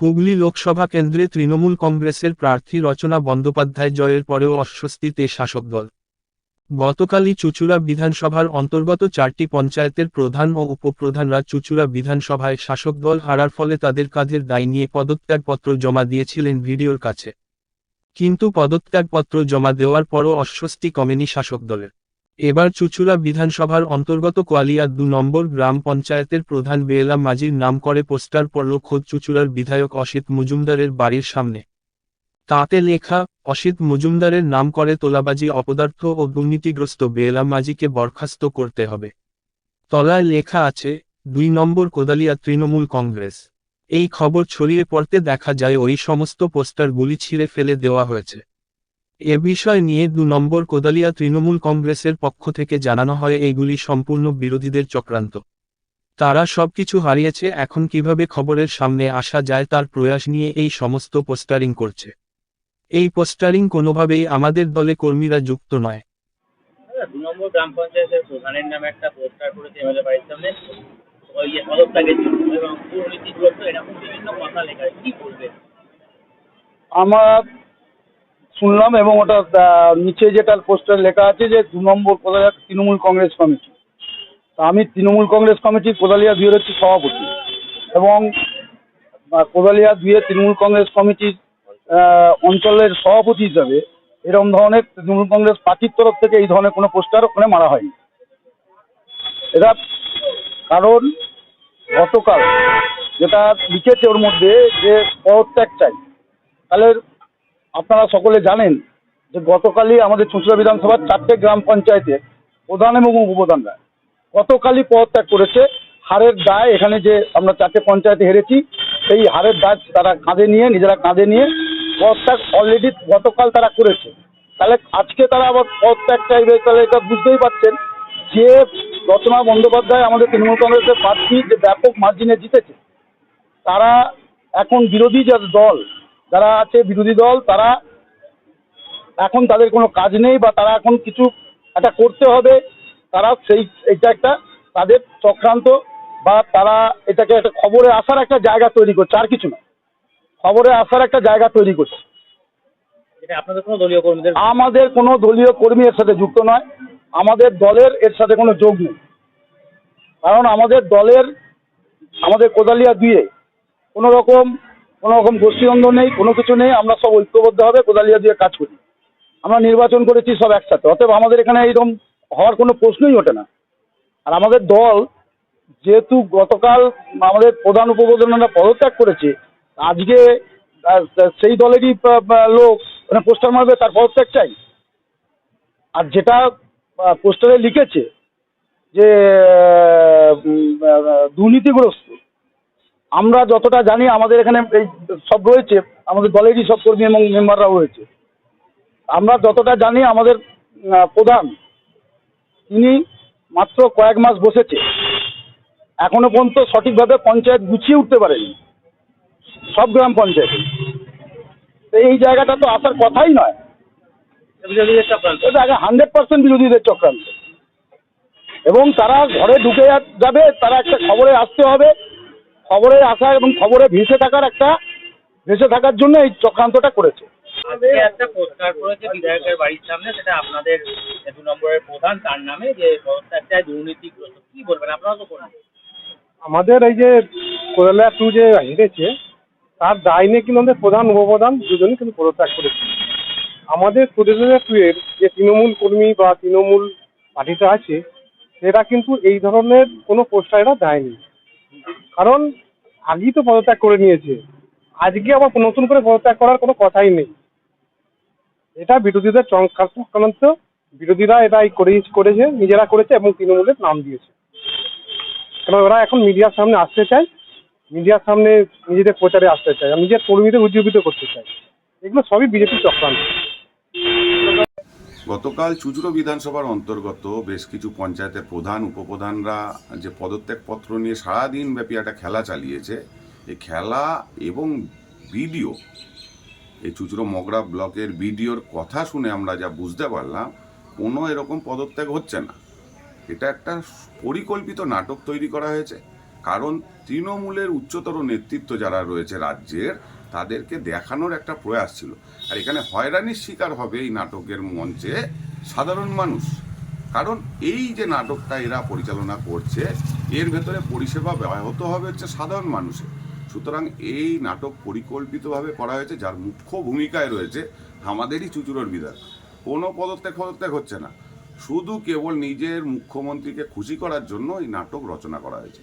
হুগলি লোকসভা কেন্দ্রে তৃণমূল কংগ্রেসের প্রার্থী রচনা বন্দ্যোপাধ্যায় জয়ের পরেও অস্বস্তিতে শাসক দল। গতকালই চুচুড়া বিধানসভার অন্তর্গত চারটি পঞ্চায়েতের প্রধান ও উপপ্রধানরা চুচুড়া বিধানসভায় শাসক দল হারার ফলে তাদের কাজের দায় নিয়ে পদত্যাগপত্র জমা দিয়েছিলেন ভিডিওর কাছে। কিন্তু পদত্যাগপত্র জমা দেওয়ার পরও অস্বস্তি কমেনি শাসক দলের। এবার চুচুড়া বিধানসভার অন্তর্গত কোয়ালিয়া দু নম্বর গ্রাম পঞ্চায়েতের প্রধান বেলা মাঝির নাম করে পোস্টার পড়ল খোদ চুচুড়ার বিধায়ক অসিত মজুমদারের বাড়ির সামনে। তাতে লেখা, অসিত মজুমদারের নাম করে তোলাবাজি অপদার্থ ও দুর্নীতিগ্রস্ত বেলা মাঝিকে বরখাস্ত করতে হবে। তলায় লেখা আছে, দুই নম্বর কোদালিয়া তৃণমূল কংগ্রেস। এই খবর ছড়িয়ে পড়তে দেখা যায় ওই সমস্ত পোস্টারগুলি ছিঁড়ে ফেলে দেওয়া হয়েছে। এ বিষয় নিয়ে দু নম্বর কোদালিয়া তৃণমূল কংগ্রেসের পক্ষ থেকে জানানো হয় এইগুলি সম্পূর্ণ বিরোধীদের চক্রান্ত। তারা সবকিছু হারিয়েছে এখন কীভাবে খবরের সামনে আসা যায় তার প্রয়াস নিয়ে এই সমস্ত পোস্টারিং করছে। এই পোস্টারিং কোনোভাবেই আমাদের দলে কর্মীরা যুক্ত নয়। দু নম্বর গ্রাম পঞ্চায়েতের প্রধানের নামে একটা পোস্টার করেছে এমএলএ বাড়ির সামনে। ওই পদত্যাগের জন্য এবং দুর্নীতিগ্রস্ত এরকম বিভিন্ন কথা লেখা কি বলবেন? আমার শুনলাম এবং ওটা নিচে যেটা পোস্টার লেখা আছে যে দু নম্বর কোদালিয়া তৃণমূল কংগ্রেস কমিটি। আমি তৃণমূল কংগ্রেস কমিটির কোদালিয়া দুইয়ের হচ্ছে সভাপতি এবং কোদালিয়া দুইয়ের তৃণমূল কংগ্রেস কমিটির অঞ্চলের সভাপতি হিসাবে এরকম ধরনের তৃণমূল কংগ্রেস পার্টির তরফ থেকে এই ধরনের কোনো পোস্টার ওখানে মারা হয়নি। এটা কারণ গতকাল যেটা লিখেছে ওর মধ্যে যে পদত্যাগ চাই, তাহলে আপনারা সকলে জানেন যে গতকালই আমাদের চুঁচুড়া বিধানসভার চারটে গ্রাম পঞ্চায়েতের প্রধান এবং উপপ্রধানরা গতকালই পদত্যাগ করেছে। হারের দায় এখানে যে আমরা চারটে পঞ্চায়েতে হেরেছি, সেই হারের দায় তারা কাঁধে নিয়ে, নিজেরা কাঁধে নিয়ে পদত্যাগ অলরেডি গতকাল তারা করেছে। তাহলে আজকে তারা আবার পদত্যাগ চাইবে তাহলে এটা বুঝতেই পারছেন যে রচনা বন্দ্যোপাধ্যায়, আমাদের তৃণমূল কংগ্রেসের প্রার্থী যে ব্যাপক মার্জিনে জিতেছে, তারা এখন বিরোধী যে দল যারা আছে বিরোধী দল তারা এখন তাদের কোনো কাজ নেই বা তারা এখন কিছু একটা করতে হবে। তারা সেই এটা একটা তাদের চক্রান্ত বা তারা এটাকে একটা খবরে আসার একটা জায়গা তৈরি করছে আর কিছু না। খবরে আসার একটা জায়গা তৈরি করছে। আমাদের কোনো দলীয় কর্মী এর সাথে যুক্ত নয়। আমাদের দলের এর সাথে কোনো যোগ নেই। কারণ আমাদের দলের আমাদের কোদালিয়া দিয়ে কোনো রকম কোনো রকম গোষ্ঠীদ্বন্দ্ব নেই, কোনো কিছু নেই, আমরা সব ঐক্যবদ্ধভাবে কোদালিয়া দিয়ে কাজ করি। আমরা নির্বাচন করেছি সব একসাথে, অতএব আমাদের এখানে এইরকম হওয়ার কোনো প্রশ্নই ওঠে না। আর আমাদের দল যেহেতু গতকাল আমাদের প্রধান উপপ্রধানরা পদত্যাগ করেছে, আজকে সেই দলেরই লোক মানে পোস্টার মারবে, তার পদত্যাগ চাই। আর যেটা পোস্টারে লিখেছে যে দুর্নীতিগ্রস্ত আমরা যতটা জানি আমাদের এখানে এই সব রয়েছে আমাদের দলেরই সব কর্মী এবং মেম্বাররা রয়েছে। আমরা যতটা জানি আমাদের প্রধান তিনি মাত্র কয়েক মাস বসেছে। এখনও পর্যন্ত সঠিকভাবে পঞ্চায়েত গুছিয়ে উঠতে পারেনি। সব গ্রাম পঞ্চায়েতে। তো এই জায়গাটা তো আসার কথাই নয়। চক্রান্ত। এটা আগে হান্ড্রেড পার্সেন্ট বিরোধীদের চক্রান্ত। এবং তারা ঘরে ঢুকে যাবে তারা একটা খবরে আসতে হবে খবরে আসা এবং খবরে ভেসে থাকার একটা ভেসে থাকার জন্য এই চক্রান্তটা করেছে। আজকে একটা পোস্টার করেছে বিধায়কের বাড়ির সামনে সেটা আপনাদের দু নম্বরের প্রধান তার নামে যে দুর্নীতিগ্রস্ত। কি বলবেন আপনারা তো করেন আমাদের এই যে কোরালা টু যে হেরেছে তার দায় নিয়ে কিন্তু আমাদের প্রধান উপপ্রধান দুজনই কিন্তু পদত্যাগ করেছে। আমাদের কোরালা টু এর যে তৃণমূল কর্মী বা তৃণমূল পার্টিটা আছে সেটা কিন্তু এই ধরনের কোনো পোস্টার এরা দেয়নি। কারণ আগেই তো পদত্যাগ করে নিয়েছে। আজকে আবার নতুন করে পদত্যাগ করার কোনো কথাই নেই। এটা বিরোধীদের চক্রান্ত। বিরোধীরা এটা করে করেছে, নিজেরা করেছে এবং তৃণমূলের নাম দিয়েছে। কারণ ওরা এখন মিডিয়ার সামনে আসতে চায়, মিডিয়ার সামনে নিজেদের প্রচারে আসতে চায় নিজের কর্মীদের উজ্জীবিত করতে চায়। এগুলো সবই বিজেপির চক্রান্ত। গতকাল চুচুড়ো বিধানসভার অন্তর্গত বেশ কিছু পঞ্চায়েতের প্রধান, উপপ্রধানরা যে পদত্যাগপত্র নিয়ে সারাদিন ব্যাপী একটা খেলা চালিয়েছে এই খেলা এবং ভিডিও, এই চুচুড়ো মগরা ব্লকের ভিডিওর কথা শুনে আমরা যা বুঝতে পারলাম, কোনো এরকম পদত্যাগ হচ্ছে না। এটা একটা পরিকল্পিত নাটক তৈরি করা হয়েছে। কারণ তৃণমূলের উচ্চতর নেতৃত্ব যারা রয়েছে রাজ্যের তাদেরকে দেখানোর একটা প্রয়াস ছিল। আর এখানে হয়রানির শিকার হবে এই নাটকের মঞ্চে সাধারণ মানুষ। কারণ এই যে নাটকটা এরা পরিচালনা করছে, এর ভেতরে পরিষেবা ব্যাহত হবে হচ্ছে সাধারণ মানুষের। সুতরাং এই নাটক পরিকল্পিতভাবে করা হয়েছে, যার মুখ্য ভূমিকায় রয়েছে আমাদেরই চুচুরোর বিধান কোনো পদত্যাগ পদত্যাগ হচ্ছে না। শুধু কেবল নিজের মুখ্যমন্ত্রীকে খুশি করার জন্য এই নাটক রচনা করা হয়েছে।